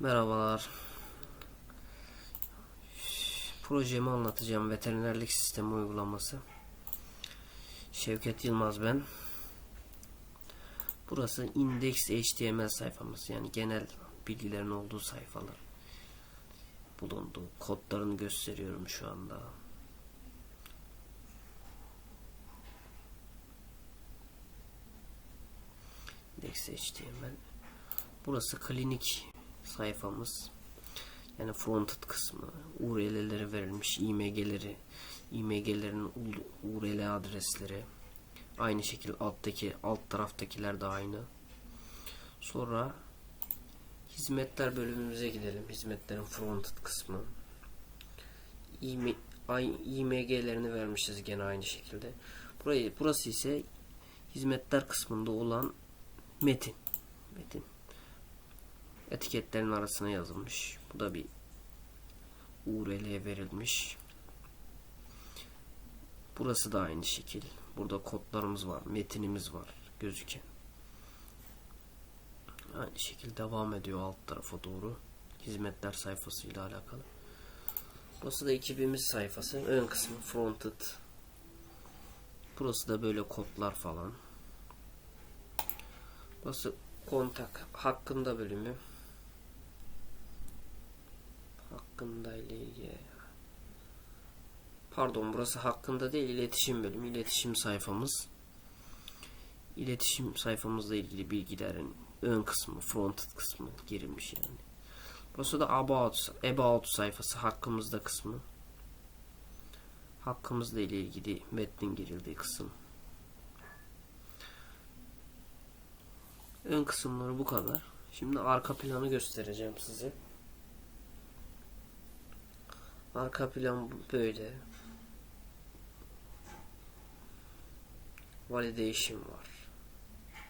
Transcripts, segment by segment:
Merhabalar. Projemi anlatacağım. Veterinerlik sistemi uygulaması. Şevket Yılmaz ben. Burası index HTML sayfamız. Yani genel bilgilerin olduğu sayfalar. Bulunduğu kodlarını gösteriyorum şu anda. Index HTML. Burası klinik sayfamız. Yani fronted kısmı, URL'leri verilmiş, IMG'leri, IMG'lerin URL adresleri. Aynı şekilde alttaki, alt taraftakiler de aynı. Sonra hizmetler bölümümüze gidelim. Hizmetlerin fronted kısmı. IMG'lerini vermişiz gene aynı şekilde. Burayı, burası ise hizmetler kısmında olan metin. Metin etiketlerin arasına yazılmış. Bu da bir URL verilmiş. Burası da aynı şekil. Burada kodlarımız var, metinimiz var gözüken. Aynı şekilde devam ediyor alt tarafa doğru. Hizmetler sayfasıyla alakalı. Burası da ekibimiz sayfası. Ön kısmı fronted. Burası da böyle kodlar falan. Burası kontak hakkında bölümü hakkında ile ilgili. Pardon burası hakkında değil iletişim bölümü. iletişim sayfamız. İletişim sayfamızla ilgili bilgilerin ön kısmı, fronted kısmı girilmiş yani. Burası da about, about sayfası hakkımızda kısmı. Hakkımızla ile ilgili metnin girildiği kısım. Ön kısımları bu kadar. Şimdi arka planı göstereceğim size. Arka plan böyle. Validation var.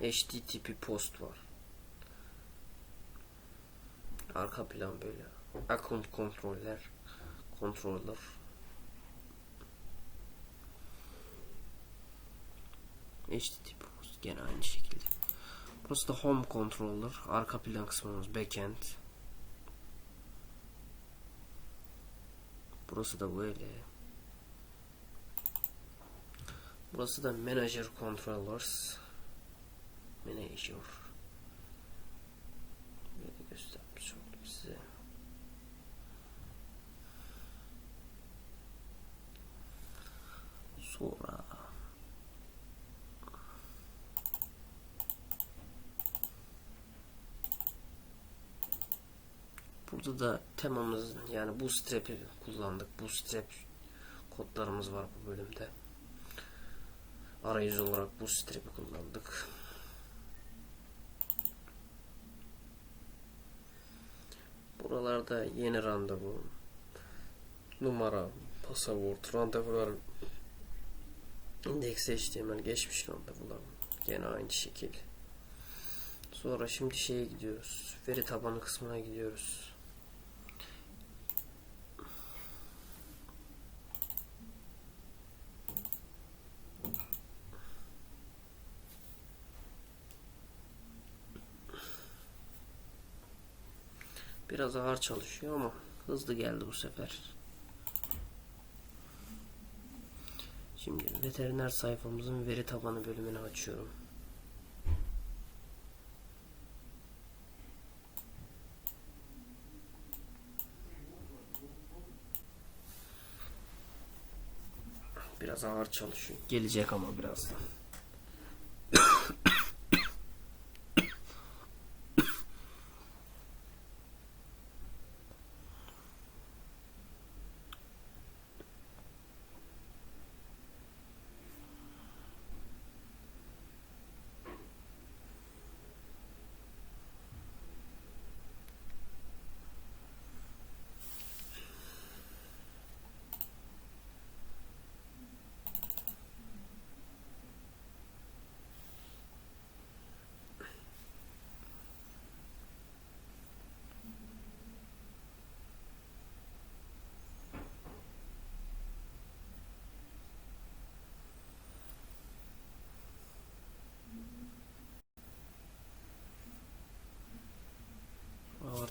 HTTP post var. Arka plan böyle. Account kontroller. Controller. HTTP post gene aynı şekilde. Burası da home controller. Arka plan kısmımız backend. Burası da böyle. Burası da Manager Controllers. Manager. Böyle göstermiş oldum size. Sonra Burada da temamız yani bootstrap'i kullandık. Bootstrap kodlarımız var bu bölümde. Arayüz olarak bootstrap'i kullandık. Buralarda yeni randevu, numara, pasaport, randevular, indeks HTML, geçmiş randevular. Gene aynı şekil. Sonra şimdi şeye gidiyoruz. Veri tabanı kısmına gidiyoruz. Biraz ağır çalışıyor ama hızlı geldi bu sefer. Şimdi veteriner sayfamızın veri tabanı bölümünü açıyorum. Biraz ağır çalışıyor. Gelecek ama birazdan.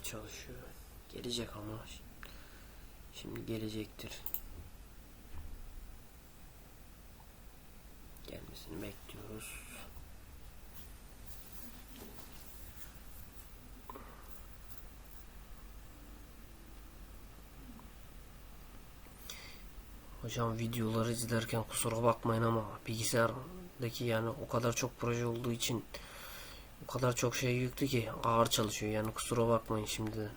Çalışıyor. Gelecek ama. Şimdi gelecektir. Gelmesini bekliyoruz. Hocam videoları izlerken kusura bakmayın ama bilgisayardaki yani o kadar çok proje olduğu için o kadar çok şey yüklü ki ağır çalışıyor yani kusura bakmayın şimdiden.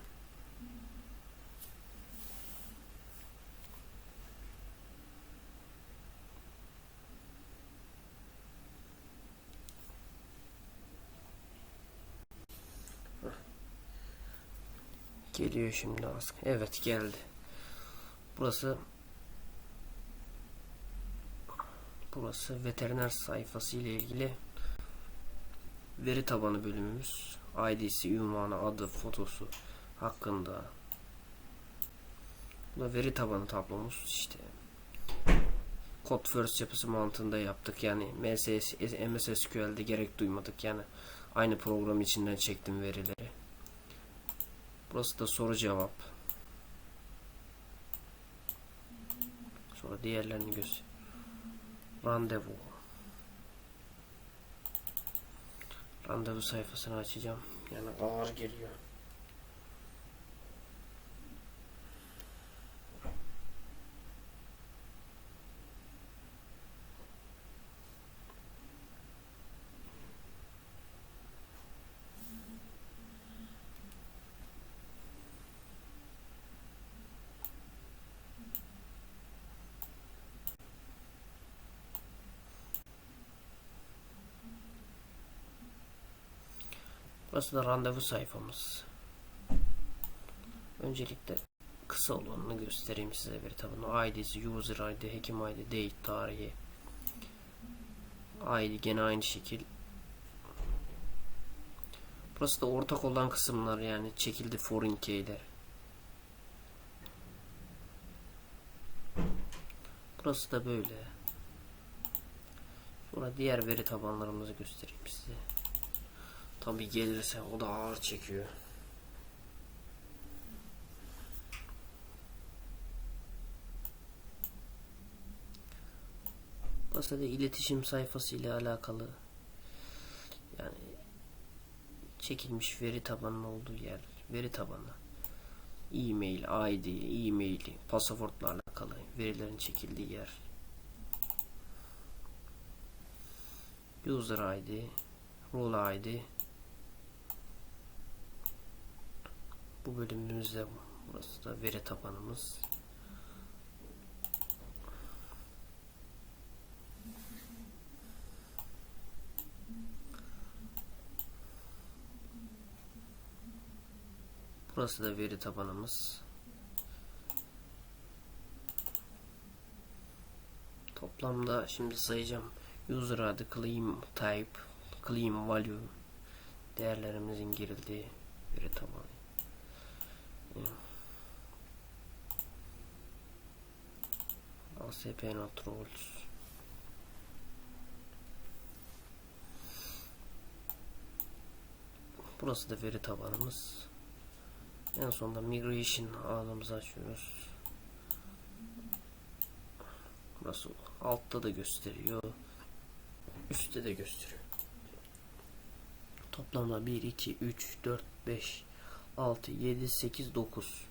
Geliyor şimdi az. Evet geldi. Burası Burası veteriner sayfası ile ilgili veri tabanı bölümümüz. ID'si, ünvanı, adı, fotosu hakkında. Bu da veri tabanı tablomuz işte. Code first yapısı mantığında yaptık. Yani MS, MS SQL'de gerek duymadık. Yani aynı program içinden çektim verileri. Burası da soru cevap. Sonra diğerlerini göster. Randevu. Randevu sayfasını açacağım. Yani ağır geliyor. Burası da randevu sayfamız. Öncelikle kısa olanını göstereyim size bir tabanı. ID'si, user ID, hekim ID, date, tarihi. ID gene aynı şekil. Burası da ortak olan kısımlar yani çekildi foreign key'ler. Burası da böyle. Sonra diğer veri tabanlarımızı göstereyim size. Tabi gelirse o da ağır çekiyor. Burası da iletişim sayfası ile alakalı. Yani çekilmiş veri tabanının olduğu yer. Veri tabanı. E-mail, ID, e-mail, pasaportla alakalı verilerin çekildiği yer. User ID, role ID, Bu bölümümüzde burası da veri tabanımız. Burası da veri tabanımız. Toplamda şimdi sayacağım. User adı, claim type, claim value değerlerimizin girildiği veri tabanı. ASP not roles Burası da veri tabanımız. En sonunda migration ağımızı açıyoruz. Burası altta da gösteriyor. Üstte de gösteriyor. Toplamda 1, 2, 3, 4, 5, 6, 7, 8, 9.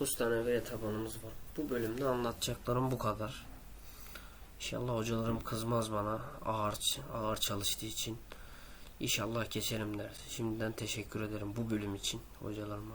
9 tane veri tabanımız var. Bu bölümde anlatacaklarım bu kadar. İnşallah hocalarım kızmaz bana ağır ağır çalıştığı için. İnşallah geçerim ders. Şimdiden teşekkür ederim bu bölüm için hocalarıma.